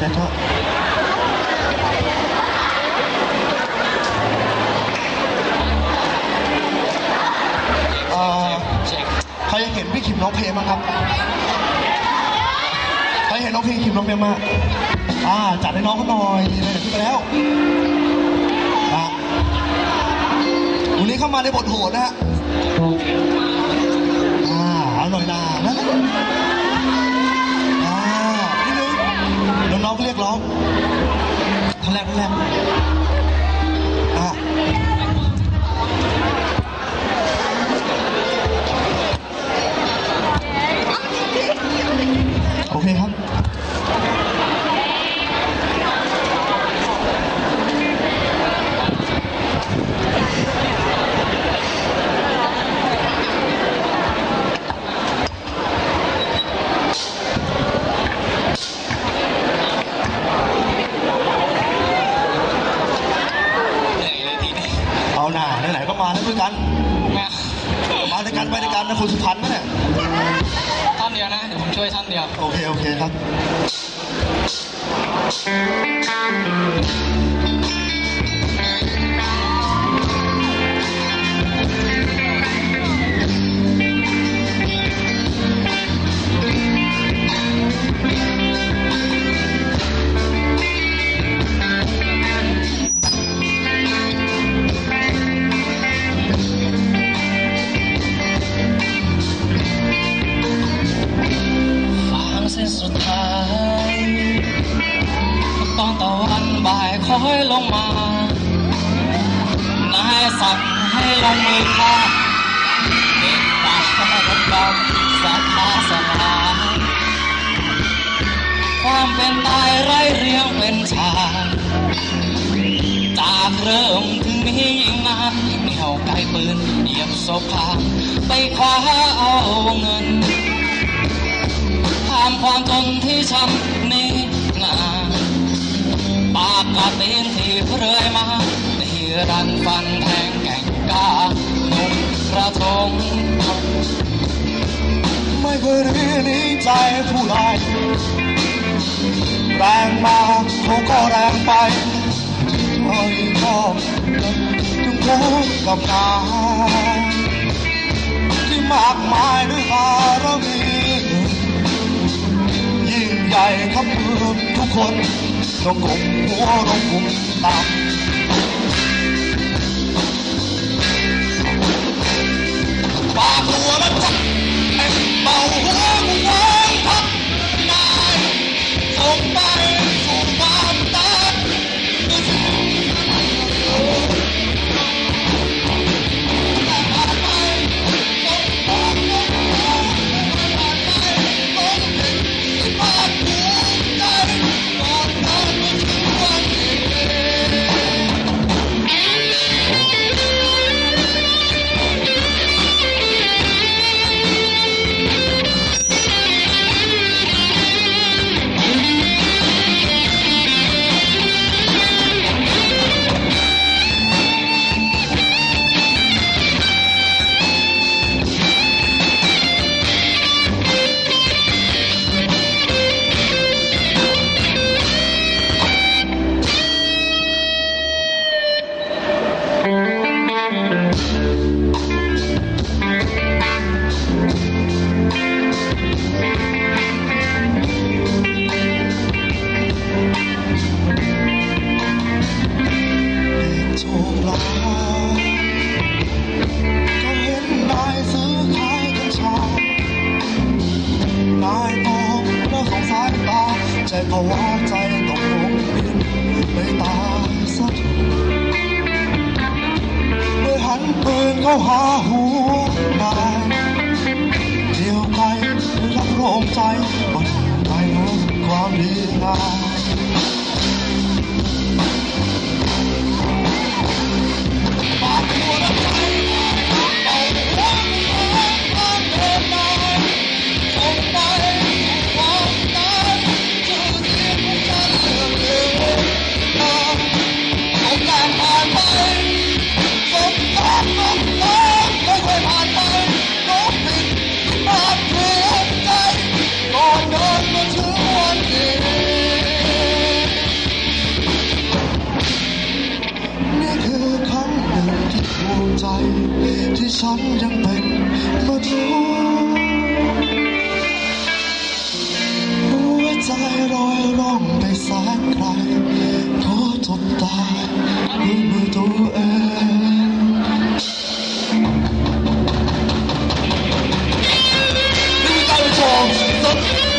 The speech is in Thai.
ช็ครับเคใครเห็นพี่คิมร้องเพลงบ้งครับ ใครเห็นน้องเพลงคิมร้องเพลงมางอ่าจัดให้น้องเขาหน่อยไหนๆขึ้นไปแล้วอะวันนี้เข้ามาในบทโหดนะฮะอ่าอาหน่อยนะนะ เรียกร้องท่านแรกท่านแรกอ่า ด้วยกันแม่มาด้วยกันไปด้วยกันนะคุณสุพรรณนะเนี่ยท่อนเดียวนะ เดี๋ยวผมช่วยท่อนเดียว โอเค โอเคครับ ตอนตะวันบ่ายคอยลงมา นายสั่งให้ลงมือฆ่าเด็กตาดำดำสัทธาสลาความเป็นตายไร้เรียงเป็นชาติจากเริ่มถึงนี้ยิ่งนานเหนี่ยวไกลปืนเหยียบศพพาไปคว้าเอาเงินตามความทนที่ช้ำนี้งาน ปากกาเบนที่เรื่อยมาที่รันฟันแทงแก่งกาหนุ่มกระทง ไม่เคยรีนี้ใจผู้ใดแรงมาเขาก็แรงไปไม่ชอบถึงพบกับงาที่มากมายด้วยบารมียิ่งใหญ่ครับเมืองทุกคน ต้องกล ใจภาวะใจต้องลงดินไปตายสักเมื่อหันปืนเข้าหาหัวนายเดียวไกลด้วยรับโรมใจบนได้รู้ความดีงาม ใจ ที่ฉันยังเป็นมนุษย์หัวใจลอยล่องไปสายไกลขอจบตายด้วยมือตัวเองสน